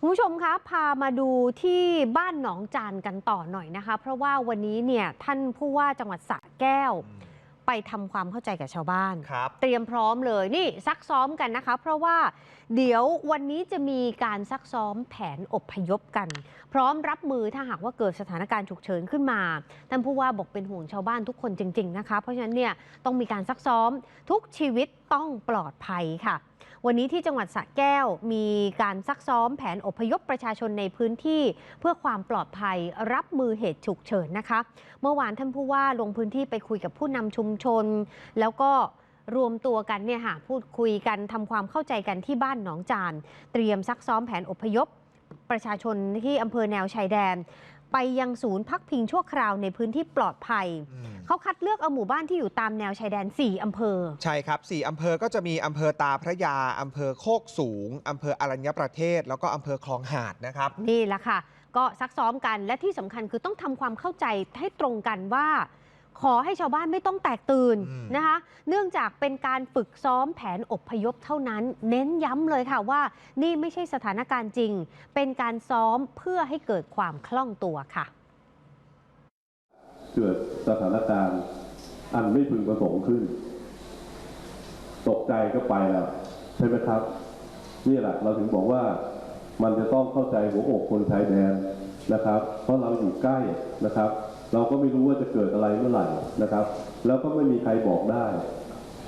คุณผู้ชมคะพามาดูที่บ้านหนองจานกันต่อหน่อยนะคะ เพราะว่าวันนี้เนี่ยท่านผู้ว่าจังหวัดสระแก้ว ไปทำความเข้าใจกับชาวบ้าน ครับเตรียมพร้อมเลยนี่ซักซ้อมกันนะคะ เพราะว่าเดี๋ยววันนี้จะมีการซักซ้อมแผนอบพยพกัน พร้อมรับมือถ้าหากว่าเกิดสถานการณ์ฉุกเฉินขึ้นมาท่านผู้ว่าบอกเป็นห่วงชาวบ้านทุกคนจริง ๆนะคะ เพราะฉะนั้นเนี่ยต้องมีการซักซ้อมทุกชีวิตต้องปลอดภัยค่ะ วันนี้ที่จังหวัดสระแก้วมีการซักซ้อมแผนอพยพประชาชนในพื้นที่ เพื่อความปลอดภัยรับมือเหตุฉุกเฉินนะคะ เมื่อวานท่านผู้ว่าลงพื้นที่ไปคุยกับผู้นำชุมชน แล้วก็รวมตัวกันเนี่ยค่ะพูดคุยกันทำความเข้าใจกันที่บ้านหนองจาน เตรียมซักซ้อมแผนอพยพประชาชนที่อำเภอแนวชายแดน ไปยังศูนย์พักพิงชั่วคราวในพื้นที่ปลอดภัยอืมเขาคัดเลือกเอาหมู่บ้านที่อยู่ตามแนวชายแดน 4 อำเภอ ใช่ครับสี่อำเภอก็จะมีอำเภอตาพระยา อำเภอโคกสูง อำเภออรัญญประเทศ แล้วก็อำเภอคลองหาดนะครับ นี่แหละค่ะ ก็ซักซ้อมกันและที่สำคัญคือต้องทำความเข้าใจให้ตรงกันว่า ขอให้ชาวบ้านไม่ต้องแตกตื่นอืมนะคะ เนื่องจากเป็นการฝึกซ้อมแผนอพยพเท่านั้น เน้นย้ำเลยค่ะว่า นี่ไม่ใช่สถานการณ์จริง เป็นการซ้อมเพื่อให้เกิดความคล่องตัวค่ะ เกิดสถานการณ์อันไม่พึงประสงค์ขึ้น ตกใจก็ไปแล้วใช่ไหมครับ นี่แหละเราถึงบอกว่ามันจะต้องเข้าใจหัวอกคนชายแดนนะครับ เพราะเราอยู่ใกล้นะครับ เราก็ไม่รู้ว่าจะเกิดอะไรเมื่อไหร่นะครับ แล้วก็ไม่มีใครบอกได้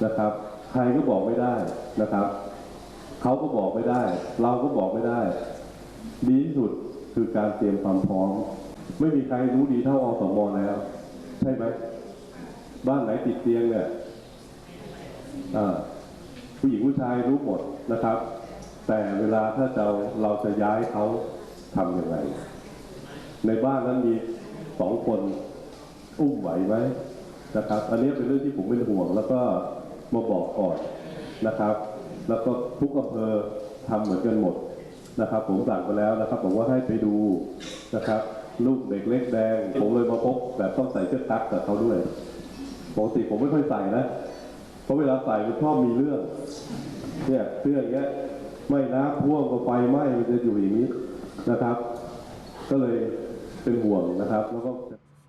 นะครับ ใครก็บอกไม่ได้นะครับเขาก็บอกไม่ได้ เราก็บอกไม่ได้ ดีที่สุดคือการเตรียมความพร้อม ไม่มีใครรู้ดีเท่าอสมแล้ว ใช่ไหมบ้านไหนติดเตียงเนี่ยผู้หญิงผู้ชายรู้หมดนะครับ แต่เวลาถ้าจะเราจะย้ายเขาทำยังไงในบ้านนั้นมี สองคนอุ้มไหวไหมนะครับ อันนี้เป็นเรื่องที่ผมเป็นห่วง แล้วก็มาบอกก่อนนะครับ แล้วก็ทุกอำเภอทำเหมือนกันหมดนะครับ ผมสั่งไปแล้วนะครับบอกว่าให้ไปดูนะครับลูกเด็กเล็กแดง ผมเลยมาพบแบบต้องใส่เสื้อกั๊กกับเขาด้วยปกติผมไม่ค่อยใส่นะเพราะเวลาใส่มันชอบมีเรื่องเนี่ยเสื้ออย่างเงี้ยไม่น้ำท่วมก็ไฟไหม้มันจะอยู่อย่างนี้นะครับ ก็เลย เป็นห่วงนะครับแล้วก็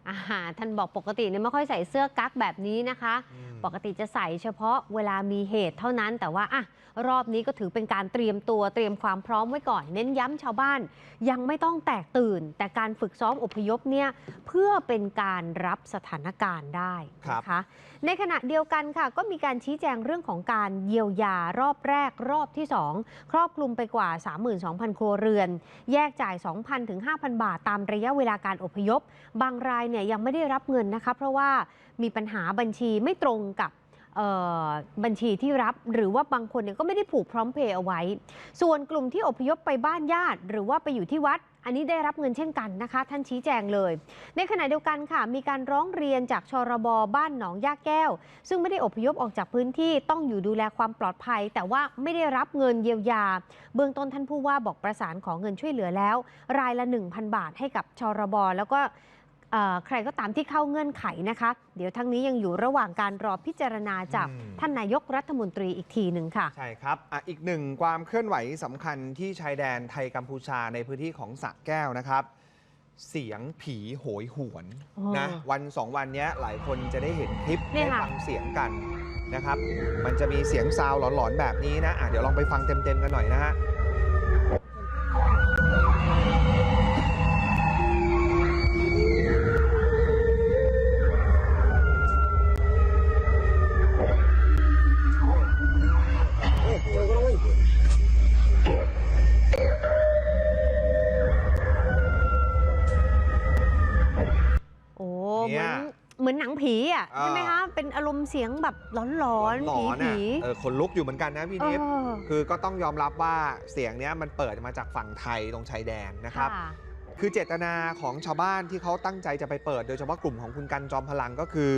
อาหารท่านบอกปกติเนี่ยไม่ค่อยใส่เสื้อกั๊กแบบนี้นะคะอืม ปกติจะใส่เฉพาะเวลามีเหตุเท่านั้นแต่ว่าอะรอบนี้ก็ถือเป็นการเตรียมตัวเตรียมความพร้อมไว้ก่อน เน้นย้ำชาวบ้าน ยังไม่ต้องแตกตื่น แต่การฝึกซ้อมอพยพเนี่ยเพื่อเป็นการรับสถานการณ์ได้นะคะในขณะเดียวกันค่ะ ก็มีการชี้แจงเรื่องของการเยียวยารอบแรกรอบที่ 2 ครอบคลุมไปกว่า 32,000 ครัวเรือน แยกจ่าย 2,000ถึง5,000 บาทตามระยะเวลาการอพยพ บางรายเนี่ยยังไม่ได้รับเงินนะคะเพราะว่ามีปัญหาบัญชีไม่ตรงกับบัญชีที่รับหรือว่าบางคนเนี่ยก็ไม่ได้ผูกพร้อมเพย์เอาไว้ ส่วนกลุ่มที่อพยพไปบ้านญาติ หรือว่าไปอยู่ที่วัด อันนี้ได้รับเงินเช่นกันนะคะ ท่านชี้แจงเลย ในขณะเดียวกันค่ะ มีการร้องเรียนจากชรบบ้านหนองยาแก้ว ซึ่งไม่ได้อพยพออกจากพื้นที่ต้องอยู่ดูแลความปลอดภัย แต่ว่าไม่ได้รับเงินเยียวยา เบื้องต้นท่านผู้ว่าบอกประสานขอเงินช่วยเหลือแล้ว รายละ 1,000 บาทให้กับชรบแล้วก็ ใครก็ตามที่เข้าเงื่อนไขนะคะ เดี๋ยวทั้งนี้ยังอยู่ระหว่างการรอพิจารณาจากอืมท่านนายกรัฐมนตรีอีกทีหนึ่งค่ะ ใช่ครับอะอีกหนึ่งความเคลื่อนไหวสำคัญที่ชายแดนไทยกัมพูชาในพื้นที่ของสระแก้วนะครับ เสียงผีโหยหวนอ๋อนะวันสองวันเนี้ยหลายคนจะได้เห็นคลิปเนี่ได้ยค่ะฟังเสียงกันนะครับ มันจะมีเสียงซาวหลอนๆแบบนี้นะอะเดี๋ยวลองไปฟังเต็มๆกันหน่อยนะฮะ เนี่เหมือยนเหมือนหนังผีอะอ่าใช่ไหมคะเป็นอารมณ์เสียงแบบหลอนๆหลผีอนๆผีอะเออคนลุกอยู่เหมือนกันนะพี่เอนิฟอคือก็ต้องยอมรับว่าเสียงเนี้ยมันเปิดมาจากฝั่งไทยตรงชายแดนนะครับค่ะคือเจตนาของชาวบ้านที่เขาตั้งใจจะไปเปิด โดยเฉพาะกลุ่มของคุณกันจอมพลังก็คือ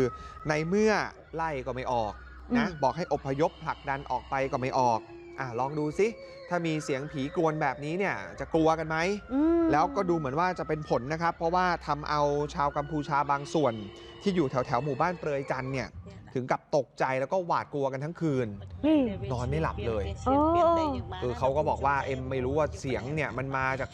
ในเมื่อไล่ก็ไม่ออกนะอืมบอกให้อพยพผลักดันออกไปก็ไม่ออก อะลองดูซิ ถ้ามีเสียงผีกรวนแบบนี้เนี่ยจะกลัวกันไหมอืมแล้วก็ดูเหมือนว่าจะเป็นผลนะครับ เพราะว่าทำเอาชาวกัมพูชาบางส่วน ที่อยู่แถวแถวๆหมู่บ้านเปรยจันทร์เนี่ยถึงกับตกใจแล้วก็หวาดกลัวกันทั้งคืนนี่นอนไม่หลับเลยเออคือเขาก็บอกว่าเอ็มไม่รู้ว่าเสียงเนี่ยมันมาจาก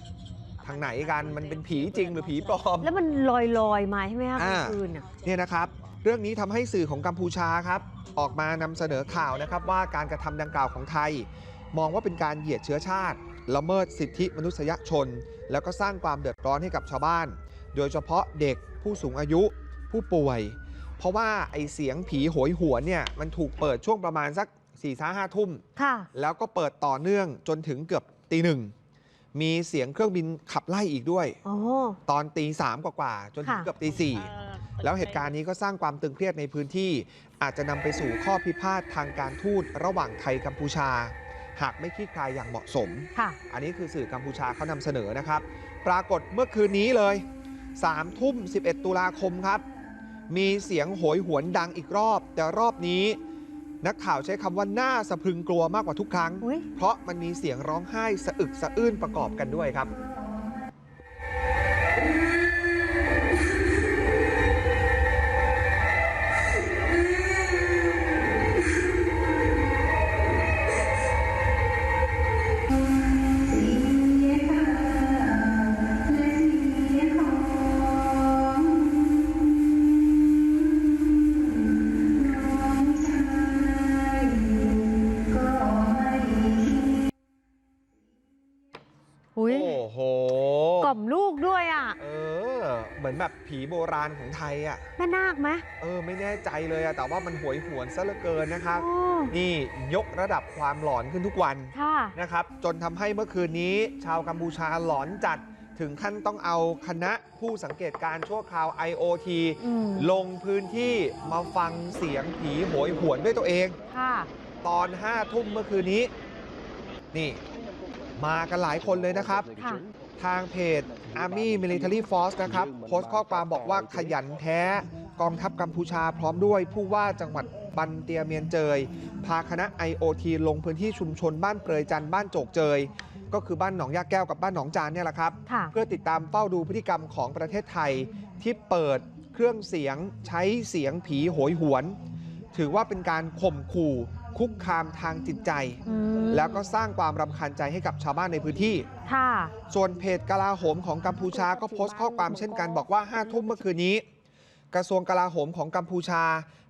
ทางไหนกันมันเป็นผีจริงหรือผีปลอม แล้วมันลอยลอยๆมาใช่ไหมคะกลางอ่าคืนอะเนี่ยนะครับ เรื่องนี้ทำให้สื่อของกัมพูชาครับออกมานำเสนอข่าวนะครับว่าการกระทำดังกล่าวของไทย มองว่าเป็นการเหยียดเชื้อชาติ ละเมิดสิทธิมนุษยชน แล้วก็สร้างความเดือดร้อนให้กับชาวบ้าน โดยเฉพาะเด็กผู้สูงอายุผู้ป่วย เพราะว่าไอเสียงผีโหยหวนเนี่ยมันถูกเปิดช่วงประมาณสัก4ี่ห้าทุ่มค่ะแล้วก็เปิดต่อเนื่องจนถึงเกือบตีหนึ่ง มีเสียงเครื่องบินขับไล่อีกด้วยโอ้ตอนตีสามกว่าๆจนถึงค่ะ เกือบตีสี่แล้วเหตุการณ์นี้ก็สร้างความตึงเครียดในพื้นที่ อาจจะนำไปสู่ข้อพิพาททางการทูตระหว่างไทยกัมพูชา หากไม่คลี่คลายอย่างเหมาะสม ค่ะ อันนี้คือสื่อกัมพูชาเขานำเสนอนะครับ ปรากฏเมื่อคืนนี้เลย3ทุ่ม 11 ตุลาคมครับ มีเสียงโหยหวนดังอีกรอบ แต่รอบนี้ นักข่าวใช้คำว่าน่าสะพรึงกลัวมากกว่าทุกครั้งอุ๊ยเพราะมันมีเสียงร้องไห้สะอึกสะอื้นประกอบกันด้วยครับ โอ้โหกล่อมลูกด้วยอะ เออ เหมือนแบบผีโบราณของไทยอะแม่นาคไหมเออ ไม่แน่ใจเลยอะแต่ว่ามันหวยหวนซะเหลือเกินนะครับโอ้นี่ยกระดับความหลอนขึ้นทุกวันค่ะนะครับ จนทำให้เมื่อคืนนี้ ชาวกัมพูชาหลอนจัดถึงขั้นต้องเอาคณะผู้สังเกตการณ์ชั่วคราว IOT อืมลงพื้นที่มาฟังเสียงผีโหยหวนด้วยตัวเองค่ะตอน5ทุ่มเมื่อคืนนี้ นี่ มากันหลายคนเลยนะครับ ค่ะ ทางเพจ Army Military Force นะครับ โพสต์ข้อความบอกว่าขยันแท้ กองทัพกัมพูชาพร้อมด้วยผู้ว่าจังหวัดบันเตียเมียนเจย พาคณะ IOT ลงพื้นที่ชุมชนบ้านเปรยจันทร์บ้านโจกเจย ก็คือบ้านหนองยาแก้วกับบ้านหนองจานเนี่ยแหละครับ ค่ะ เพื่อติดตามเฝ้าดูพฤติกรรมของประเทศไทยที่เปิดเครื่องเสียงใช้เสียงผีโหยหวน ถือว่าเป็นการข่มขู่ คุกคามทางจิตใจอืมแล้วก็สร้างความรำคาญใจให้กับชาวบ้านในพื้นที่ ค่ะ ส่วนเพจกลาโหมของกัมพูชาก็โพสต์ข้อความเช่นกันบอกว่า 5 ทุ่มเมื่อคืนนี้ กระทรวงกลาโหมของกัมพูชา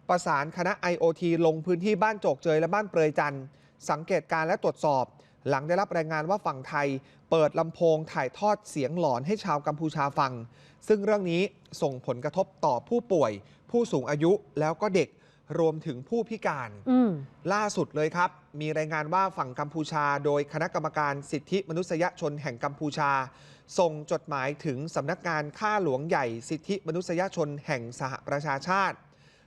ประสานคณะ IOT ลงพื้นที่บ้านโจกเจยและบ้านเปรยจันทร์สังเกตการณ์และตรวจสอบ หลังได้รับรายงานว่าฝั่งไทย เปิดลำโพงถ่ายทอดเสียงหลอนให้ชาวกัมพูชาฟัง ซึ่งเรื่องนี้ส่งผลกระทบต่อผู้ป่วย ผู้สูงอายุแล้วก็เด็ก รวมถึงผู้พิการอืมล่าสุดเลยครับ มีรายงานว่าฝั่งกัมพูชา โดยคณะกรรมการสิทธิมนุษยชนแห่งกัมพูชา ส่งจดหมายถึงสำนักงานข้าหลวงใหญ่สิทธิมนุษยชนแห่งสหประชาชาติ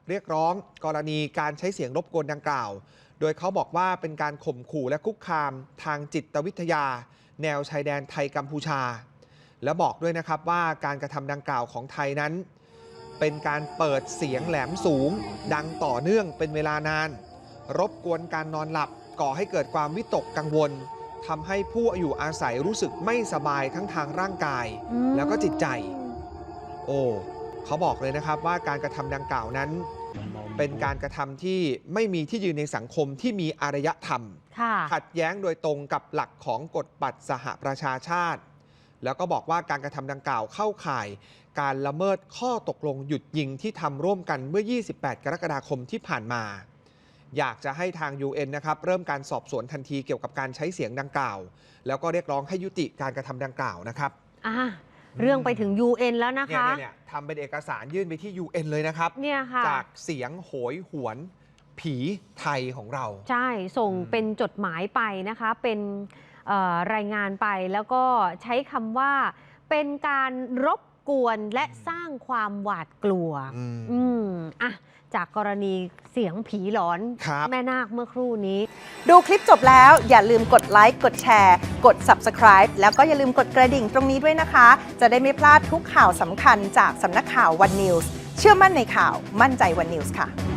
เรียกร้องกรณีการใช้เสียงรบกวนดังกล่าว โดยเขาบอกว่าเป็นการข่มขู่และคุกคามทางจิตวิทยา แนวชายแดนไทยกัมพูชา และบอกด้วยนะครับว่าการกระทำดังกล่าวของไทยนั้น เป็นการเปิดเสียงแหลมสูง ดังต่อเนื่องเป็นเวลานาน รบกวนการนอนหลับก่อให้เกิดความวิตกกังวลทำให้ผู้อยู่อาศัยรู้สึกไม่สบายทั้งทางร่างกายอืมแล้วก็จิตใจ โอ้เขาบอกเลยนะครับว่าการกระทำดังกล่าวนั้น เป็นการกระทำที่ไม่มีที่ยืนในสังคมที่มีอารยธรรมค่ะขัดแย้งโดยตรงกับหลักของกฎบัตรสหประชาชาติ แล้วก็บอกว่าการกระทำดังกล่าวเข้าข่าย การละเมิดข้อตกลงหยุดยิงที่ทำร่วมกันเมื่อ 28 กรกฎาคมที่ผ่านมา อยากจะให้ทาง UN นะครับเริ่มการสอบสวนทันทีเกี่ยวกับการใช้เสียงดังกล่าว แล้วก็เรียกร้องให้ยุติการกระทำดังกล่าวนะครับอะเรื่องไปถึง UN แล้วนะเนี่ยคะเนี่ยเนี่ยทำเป็นเอกสารยื่นไปที่ UN เลยนะครับเนี่ยค่ะจากเสียงโหยหวนผีไทยของเรา ใช่ส่งอืมเป็นจดหมายไปนะคะเป็นเอ่อ รายงานไปแล้วก็ใช้คำว่าเป็นการรบกวนและสร้างความหวาดกลัว อืมอืมอะจากกรณีเสียงผีหลอนครับแม่นาคเมื่อครู่นี้ ดูคลิปจบแล้วอย่าลืมกดไลค์กดแชร์ กด Subscribe แล้วก็อย่าลืมกดกระดิ่งตรงนี้ด้วยนะคะ จะได้ไม่พลาดทุกข่าวสำคัญจากสำนักข่าว One News เชื่อมั่นในข่าวมั่นใจ One News ค่ะ